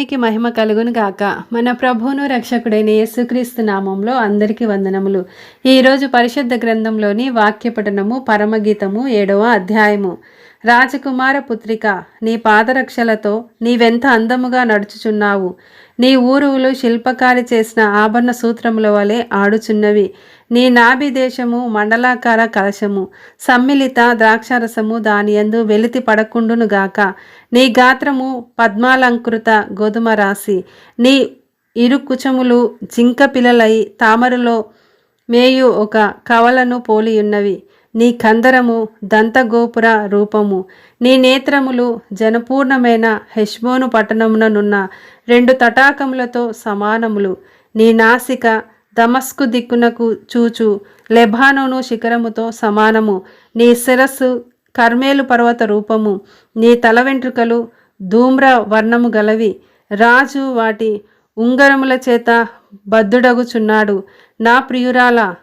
దేవునికి మహిమ కలుగును గాక. మన ప్రభువును రక్షకుడైన యేసుక్రీస్తు నామంలో అందరికీ వందనములు. ఈరోజు పరిశుద్ధ గ్రంథంలోని వాక్య పఠనము పరమగీతము ఏడవ అధ్యాయము. రాజకుమార పుత్రిక నీ పాదరక్షలతో నీవెంత అందముగా నడుచుచున్నావు? నీ ఊరువులు శిల్పకారి చేసిన ఆభరణ సూత్రముల వలె ఆడుచున్నవి. నీ నాభి దేశము మండలాకార కలశము. సమ్మిళిత ద్రాక్షారసము దాని యందు వెలితి పడకుండును గాక. నీ గాత్రము పద్మాలంకృత గోధుమ రాశి. నీ ఇరు కుచములు జింక పిల్లలై తామరలో మేయు ఒక కవలను పోలియున్నవి. నీ కందరము దంతగోపుర రూపము. నీ నేత్రములు జనపూర్ణమైన హెష్బోను పట్టణముననున్న రెండు తటాకములతో సమానములు. నీ నాసిక దమస్కు దిక్కునకు చూచు. లెబానోను శిఖరముతో సమానము. నీ శిరస్సు కర్మేలు పర్వత రూపము. నీ తల వెంట్రుకలు ధూమ్ర వర్ణము గలవి. రాజు వాటి ఉంగరముల చేత బద్దుడగుచున్నాడు. నా ప్రియురాల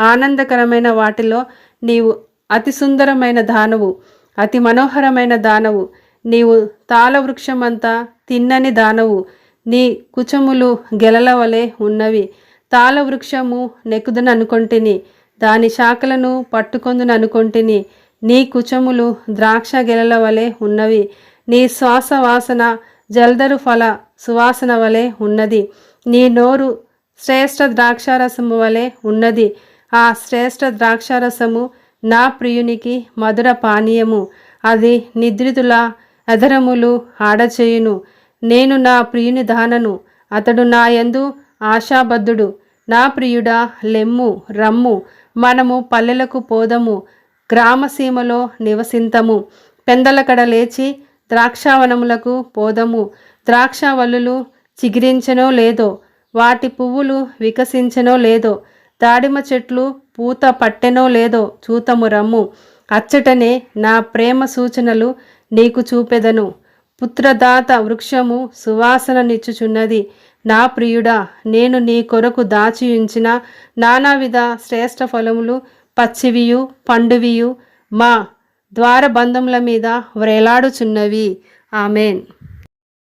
ఆనందకరమైన వాటిలో నీవు అతి సుందరమైన దానవు అతి మనోహరమైన దానవు. నీవు తాళవృక్షమంతా తిన్నని దానవు. నీ కుచములు గెలల వలె ఉన్నవి. తాళవృక్షము నెక్కుదును అనుకొంటిని దాని శాఖలను పట్టుకొందుననుకొంటిని. నీ కుచములు ద్రాక్ష గెలల వలె ఉన్నవి. నీ శ్వాస వాసన జల్దరు ఫల సువాసన వలె ఉన్నది. నీ నోరు శ్రేష్ఠ ద్రాక్షారసము వలె ఉన్నది. ఆ శ్రేష్ఠ ద్రాక్షారసము నా ప్రియునికి మధుర పానీయము. అది నిద్రితుల అధరములు ఆడచేయును. నేను నా ప్రియుని దానను. అతడు నా యందు ఆశాబద్ధుడు. నా ప్రియుడా లెమ్ము రమ్ము. మనము పల్లెలకు పోదము. గ్రామసీమలో నివసింతము. పెందలకడ లేచి ద్రాక్షావనములకు పోదము. ద్రాక్షావల్లులు చిగిరించనో లేదో వాటి పువ్వులు వికసించనో లేదో దాడిమ చెట్లు పూత పట్టెనో లేదో చూతము రమ్ము. అచ్చటనే నా ప్రేమ సూచనలు నీకు చూపెదను. పుత్రదాత వృక్షము సువాసన నిచ్చుచున్నది. నా ప్రియుడా నేను నీ కొరకు దాచి ఉంచిన నానావిధ శ్రేష్ఠ ఫలములు పచ్చివియు పండువియు మా ద్వారబంధముల మీద వ్రేలాడుచున్నవి. ఆమెన్.